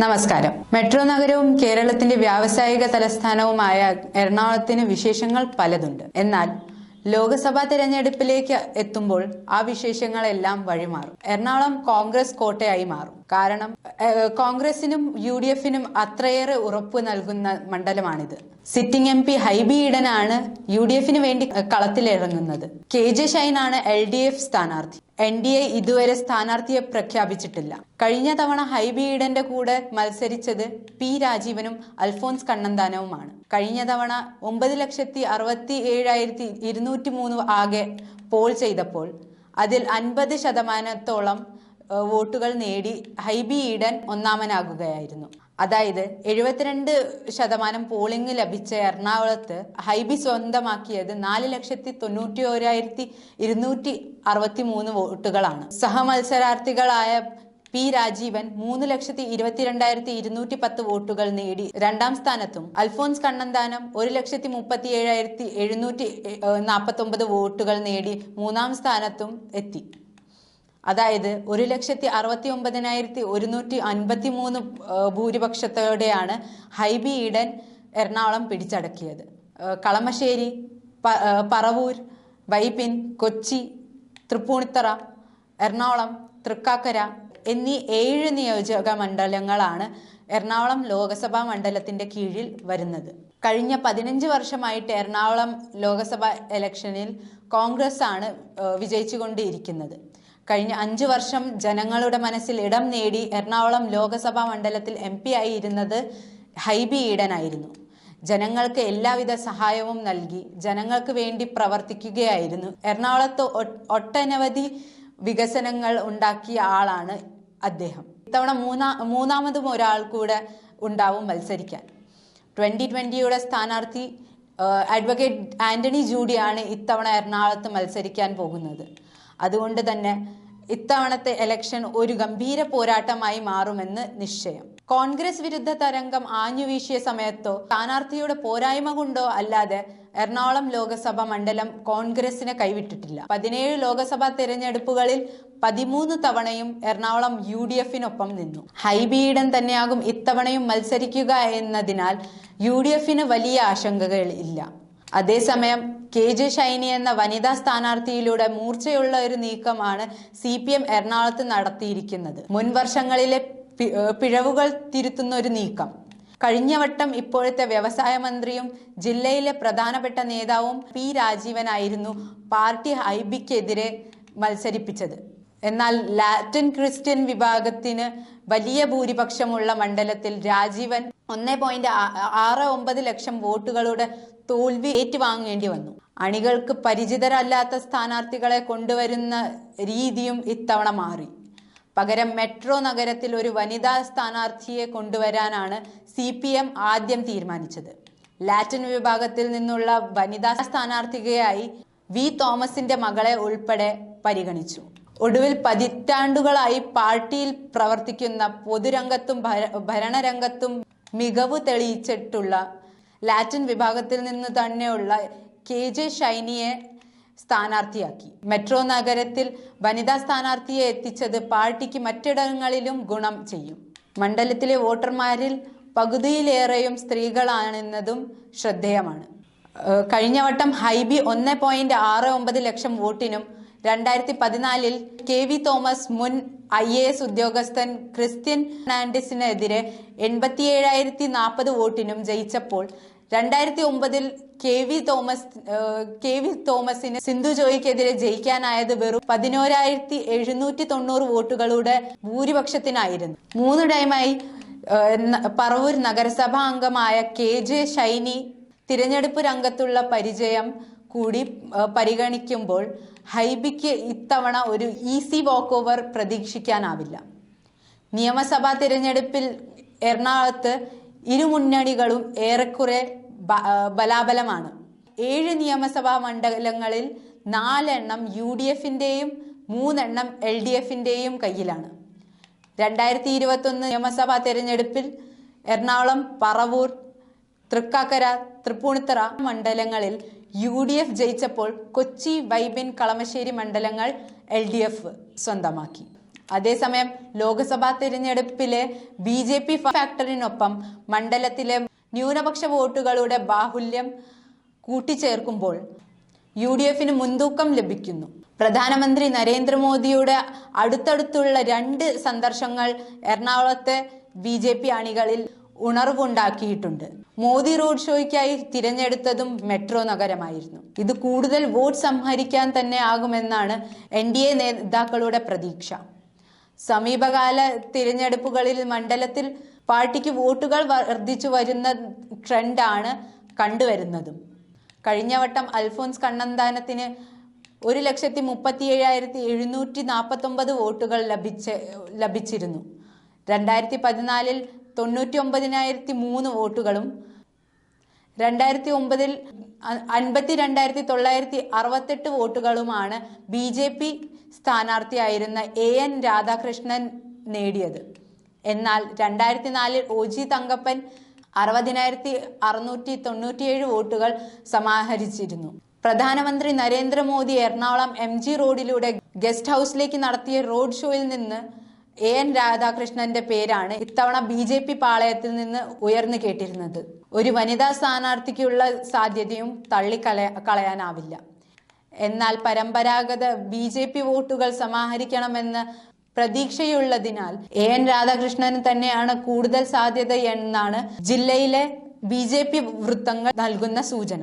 നമസ്കാരം. മെട്രോ നഗരവും കേരളത്തിന്റെ വ്യാവസായിക തലസ്ഥാനവുമായ എറണാകുളത്തിന് വിശേഷങ്ങൾ പലതുണ്ട്. എന്നാൽ ലോക്സഭാ തെരഞ്ഞെടുപ്പിലേക്ക് എത്തുമ്പോൾ ആ വിശേഷങ്ങളെല്ലാം വഴിമാറും. എറണാകുളം കോൺഗ്രസ് കോട്ടയായി മാറും. കാരണം കോൺഗ്രസിനും യു ഡി എഫിനും അത്രയേറെ ഉറപ്പ് നൽകുന്ന മണ്ഡലമാണിത്. സിറ്റിംഗ് എം പി ഹൈബി ഈഡനാണ് യു ഡി എഫിന് വേണ്ടി കളത്തിലിറങ്ങുന്നത്. കെ ജെ ഷൈനാണ് എൽ ഡി എഫ് സ്ഥാനാർത്ഥി. എൻ ഡി എ ഇതുവരെ സ്ഥാനാർത്ഥിയെ പ്രഖ്യാപിച്ചിട്ടില്ല. കഴിഞ്ഞ തവണ ഹൈബി ഈഡന്റെ കൂടെ മത്സരിച്ചത് പി രാജീവനും അൽഫോൻസ് കണ്ണന്താനവുമാണ്. കഴിഞ്ഞ തവണ ഒമ്പത് ലക്ഷത്തി അറുപത്തി ഏഴായിരത്തി ഇരുന്നൂറ്റി മൂന്ന് ആകെ പോൾ ചെയ്തപ്പോൾ അതിൽ അൻപത് ശതമാനത്തോളം വോട്ടുകൾ നേടി ഹൈബി ഈഡൻ ഒന്നാമനാകുകയായിരുന്നു. അതായത് എഴുപത്തിരണ്ട് ശതമാനം പോളിംഗ് ലഭിച്ച എറണാകുളത്ത് ഹൈബി സ്വന്തമാക്കിയത് നാല് ലക്ഷത്തി തൊണ്ണൂറ്റി ഓരായിരത്തി ഇരുന്നൂറ്റി അറുപത്തി മൂന്ന് വോട്ടുകളാണ്. സഹമത്സരാർത്ഥികളായ പി രാജീവൻ മൂന്ന് ലക്ഷത്തി ഇരുപത്തിരണ്ടായിരത്തി ഇരുന്നൂറ്റി പത്ത് വോട്ടുകൾ നേടി രണ്ടാം സ്ഥാനത്തും. അൽഫോൻസ് കണ്ണന്താനം ഒരു ലക്ഷത്തി മുപ്പത്തി ഏഴായിരത്തി എഴുന്നൂറ്റി നാൽപ്പത്തി ഒമ്പത് വോട്ടുകൾ നേടി മൂന്നാം സ്ഥാനത്തും എത്തി. അതായത് ഒരു ലക്ഷത്തി അറുപത്തി ഒമ്പതിനായിരത്തി ഒരുന്നൂറ്റി അൻപത്തി മൂന്ന് ഭൂരിപക്ഷത്തോടെയാണ് ഹൈബി ഈഡൻ എറണാകുളം പിടിച്ചടക്കിയത്. കളമശ്ശേരി പറവൂർ വൈപ്പിൻ കൊച്ചി തൃപ്പൂണിത്തറ എറണാകുളം തൃക്കാക്കര എന്നീ ഏഴ് നിയോജക മണ്ഡലങ്ങളാണ് എറണാകുളം ലോകസഭാ മണ്ഡലത്തിന്റെ കീഴിൽ വരുന്നത്. കഴിഞ്ഞ പതിനഞ്ച് വർഷമായിട്ട് എറണാകുളം ലോകസഭാ ഇലക്ഷനിൽ കോൺഗ്രസ് ആണ് വിജയിച്ചുകൊണ്ടിരിക്കുന്നത്. കഴിഞ്ഞ അഞ്ചു വർഷം ജനങ്ങളുടെ മനസ്സിൽ ഇടം നേടി എറണാകുളം ലോകസഭാ മണ്ഡലത്തിൽ എം പി ആയിരുന്നത് ഹൈബി ഈഡനായിരുന്നു. ജനങ്ങൾക്ക് എല്ലാവിധ സഹായവും നൽകി ജനങ്ങൾക്ക് വേണ്ടി പ്രവർത്തിക്കുകയായിരുന്നു. എറണാകുളത്ത് ഒട്ടനവധി വികസനങ്ങൾ ഉണ്ടാക്കിയ ആളാണ് അദ്ദേഹം. ഇത്തവണ മൂന്നാ മൂന്നാമതും ഒരാൾ കൂടെ ഉണ്ടാവും മത്സരിക്കാൻ. ട്വന്റി ട്വന്റിയുടെ സ്ഥാനാർത്ഥി അഡ്വക്കേറ്റ് ആന്റണി ജൂഡിയാണ് ഇത്തവണ എറണാകുളത്ത് മത്സരിക്കാൻ പോകുന്നത്. അതുകൊണ്ട് തന്നെ ഇത്തവണത്തെ ഇലക്ഷൻ ഒരു ഗംഭീര പോരാട്ടമായി മാറുമെന്ന് നിശ്ചയം. കോൺഗ്രസ് വിരുദ്ധ തരംഗം ആഞ്ഞുവീശിയ സമയത്തോ സ്ഥാനാർത്ഥിയുടെ പോരായ്മ കൊണ്ടോ അല്ലാതെ എറണാകുളം ലോകസഭ മണ്ഡലം കോൺഗ്രസിനെ കൈവിട്ടിട്ടില്ല. പതിനേഴ് ലോകസഭാ തിരഞ്ഞെടുപ്പുകളിൽ പതിമൂന്ന് തവണയും എറണാകുളം യു ഡി എഫിനൊപ്പം നിന്നു. ഹൈബീഡൻ തന്നെയാകും ഇത്തവണയും മത്സരിക്കുക എന്നതിനാൽ യു ഡി എഫിന് വലിയ ആശങ്കകൾ ഇല്ല അതേസമയം കെ ജെ ഷൈനി എന്ന വനിതാ സ്ഥാനാർത്ഥിയിലൂടെ മൂർച്ചയുള്ള ഒരു നീക്കമാണ് സി പി എം എറണാകുളത്ത് നടത്തിയിരിക്കുന്നത്. മുൻ വർഷങ്ങളിലെ പിഴവുകൾ തിരുത്തുന്ന ഒരു നീക്കം. കഴിഞ്ഞ വട്ടം ഇപ്പോഴത്തെ വ്യവസായ മന്ത്രിയും ജില്ലയിലെ പ്രധാനപ്പെട്ട നേതാവും പി രാജീവനായിരുന്നു പാർട്ടി ഹൈബിക്കെതിരെ മത്സരിപ്പിച്ചത്. എന്നാൽ ലാറ്റിൻ ക്രിസ്ത്യൻ വിഭാഗത്തിന് വലിയ ഭൂരിപക്ഷമുള്ള മണ്ഡലത്തിൽ രാജീവൻ ഒന്നേ പോയിന്റ് ആറ് ഒമ്പത് ലക്ഷം വോട്ടുകളുടെ തോൽവി ഏറ്റുവാങ്ങേണ്ടി വന്നു. അണികൾക്ക് പരിചിതരല്ലാത്ത സ്ഥാനാർത്ഥികളെ കൊണ്ടുവരുന്ന രീതിയും ഇത്തവണ മാറി. പകരം മെട്രോ നഗരത്തിൽ ഒരു വനിതാ സ്ഥാനാർത്ഥിയെ കൊണ്ടുവരാനാണ് സി പി എം ആദ്യം തീരുമാനിച്ചത്. ലാറ്റിൻ വിഭാഗത്തിൽ നിന്നുള്ള വനിതാ സ്ഥാനാർത്ഥികയായി വി തോമസിന്റെ മകളെ ഉൾപ്പെടെ പരിഗണിച്ചു. ഒടുവിൽ പതിറ്റാണ്ടുകളായി പാർട്ടിയിൽ പ്രവർത്തിക്കുന്ന പൊതുരംഗത്തും ഭരണരംഗത്തും മികവ് തെളിയിച്ചിട്ടുള്ള ലാറ്റിൻ വിഭാഗത്തിൽ നിന്ന് തന്നെയുള്ള കെ ജെ ഷൈനിയെ സ്ഥാനാർത്ഥിയാക്കി. മെട്രോ നഗരത്തിൽ വനിതാ സ്ഥാനാർത്ഥിയെ എത്തിച്ചത് പാർട്ടിക്ക് മറ്റിടങ്ങളിലും ഗുണം ചെയ്യും. മണ്ഡലത്തിലെ വോട്ടർമാരിൽ പകുതിയിലേറെയും സ്ത്രീകളാണെന്നതും ശ്രദ്ധേയമാണ്. കഴിഞ്ഞ വട്ടം ഹൈബി ഒന്ന് പോയിന്റ് ആറ് ഒമ്പത് ലക്ഷം വോട്ടിനും രണ്ടായിരത്തി പതിനാലിൽ കെ വി തോമസ് മുൻ ഐ എ എസ് ഉദ്യോഗസ്ഥൻ ക്രിസ്ത്യൻ ഫെർണാണ്ടിസിനെതിരെ എൺപത്തിയേഴായിരത്തി നാൽപ്പത് വോട്ടിനും ജയിച്ചപ്പോൾ രണ്ടായിരത്തി ഒമ്പതിൽ K V Thomas K V തോമസിന് സിന്ധു ജോയിക്കെതിരെ ജയിക്കാനായത് വെറും പതിനോരായിരത്തി എഴുന്നൂറ്റി തൊണ്ണൂറ് വോട്ടുകളുടെ ഭൂരിപക്ഷത്തിനായിരുന്നു. മൂന്ന് ടൈമായി പറവൂർ നഗരസഭാ അംഗമായ കെ ജെ ഷൈനി തിരഞ്ഞെടുപ്പ് രംഗത്തുള്ള പരിചയം കൂടി പരിഗണിക്കുമ്പോൾ ഹൈബിക്ക് ഇത്തവണ ഒരു ഈസി വാക്ക് ഓവർ പ്രതീക്ഷിക്കാനാവില്ല. നിയമസഭാ തിരഞ്ഞെടുപ്പിൽ എറണാകുളത്ത് ഇരു മുന്നണികളും ഏറെക്കുറെ ബലാബലമാണ്. ഏഴ് നിയമസഭാ മണ്ഡലങ്ങളിൽ നാലെണ്ണം യു ഡി എഫിന്റെയും മൂന്നെണ്ണം എൽ ഡി എഫിന്റെയും കയ്യിലാണ്. രണ്ടായിരത്തി ഇരുപത്തൊന്ന് നിയമസഭാ തിരഞ്ഞെടുപ്പിൽ എറണാകുളം പറവൂർ തൃക്കാക്കര തൃപ്പൂണിത്തറ മണ്ഡലങ്ങളിൽ യു ഡി എഫ് ജയിച്ചപ്പോൾ കൊച്ചി വൈബിൻ കളമശ്ശേരി മണ്ഡലങ്ങൾ എൽ ഡി എഫ് സ്വന്തമാക്കി. അതേസമയം ലോക്സഭാ തിരഞ്ഞെടുപ്പിലെ ബി ജെ പി ഫാക്ടറിനൊപ്പം മണ്ഡലത്തിലെ ന്യൂനപക്ഷ വോട്ടുകളുടെ ബാഹുല്യം കൂട്ടിച്ചേർക്കുമ്പോൾ യു ഡി എഫിന് മുൻതൂക്കം ലഭിക്കുന്നു. പ്രധാനമന്ത്രി നരേന്ദ്രമോദിയുടെ അടുത്തടുത്തുള്ള രണ്ട് സന്ദർശങ്ങൾ എറണാകുളത്തെ ബി ജെ പി അണികളിൽ ഉണർവുണ്ടാക്കിയിട്ടുണ്ട്. മോദി റോഡ് ഷോയ്ക്കായി തിരഞ്ഞെടുത്തതും മെട്രോ നഗരമായിരുന്നു. ഇത് കൂടുതൽ വോട്ട് സംഹരിക്കാൻ തന്നെ ആകുമെന്നാണ് എൻ ഡി എ നേതാക്കളുടെ പ്രതീക്ഷ. സമീപകാല തിരഞ്ഞെടുപ്പുകളിൽ മണ്ഡലത്തിൽ പാർട്ടിക്ക് വോട്ടുകൾ വർദ്ധിച്ചു വരുന്ന ട്രെൻഡാണ് കണ്ടുവരുന്നതും. കഴിഞ്ഞ വട്ടം അൽഫോൻസ് കണ്ണന്താനത്തിന് ഒരു ലക്ഷത്തി മുപ്പത്തി ഏഴായിരത്തി എഴുന്നൂറ്റി നാൽപ്പത്തൊമ്പത് വോട്ടുകൾ ലഭിച്ച ലഭിച്ചിരുന്നു. രണ്ടായിരത്തി പതിനാലിൽ തൊണ്ണൂറ്റി ഒമ്പതിനായിരത്തി മൂന്ന് വോട്ടുകളും രണ്ടായിരത്തി ഒമ്പതിൽ അൻപത്തി രണ്ടായിരത്തി തൊള്ളായിരത്തി അറുപത്തെട്ട് വോട്ടുകളുമാണ് ബി ജെ പി സ്ഥാനാർത്ഥിയായിരുന്ന എ എൻ രാധാകൃഷ്ണൻ നേടിയത്. എന്നാൽ രണ്ടായിരത്തി നാലിൽ ഒ ജി തങ്കപ്പൻ അറുപതിനായിരത്തി അറുന്നൂറ്റി തൊണ്ണൂറ്റിയേഴ് വോട്ടുകൾ സമാഹരിച്ചിരുന്നു. പ്രധാനമന്ത്രി നരേന്ദ്രമോദി എറണാകുളം എം ജി റോഡിലൂടെ ഗസ്റ്റ് ഹൗസിലേക്ക് നടത്തിയ റോഡ് ഷോയിൽ നിന്ന് എ എൻ രാധാകൃഷ്ണന്റെ പേരാണ് ഇത്തവണ ബി ജെ പി പാളയത്തിൽ നിന്ന് ഉയർന്നു കേട്ടിരുന്നത്. ഒരു വനിതാ സ്ഥാനാർത്ഥിക്കുള്ള സാധ്യതയും തള്ളിക്കളയ കളയാനാവില്ല. എന്നാൽ പരമ്പരാഗത ബി ജെ പി വോട്ടുകൾ സമാഹരിക്കണമെന്ന് പ്രതീക്ഷയുള്ളതിനാൽ എ എൻ രാധാകൃഷ്ണന് തന്നെയാണ് കൂടുതൽ സാധ്യത എന്നാണ് ജില്ലയിലെ ബി വൃത്തങ്ങൾ നൽകുന്ന സൂചന.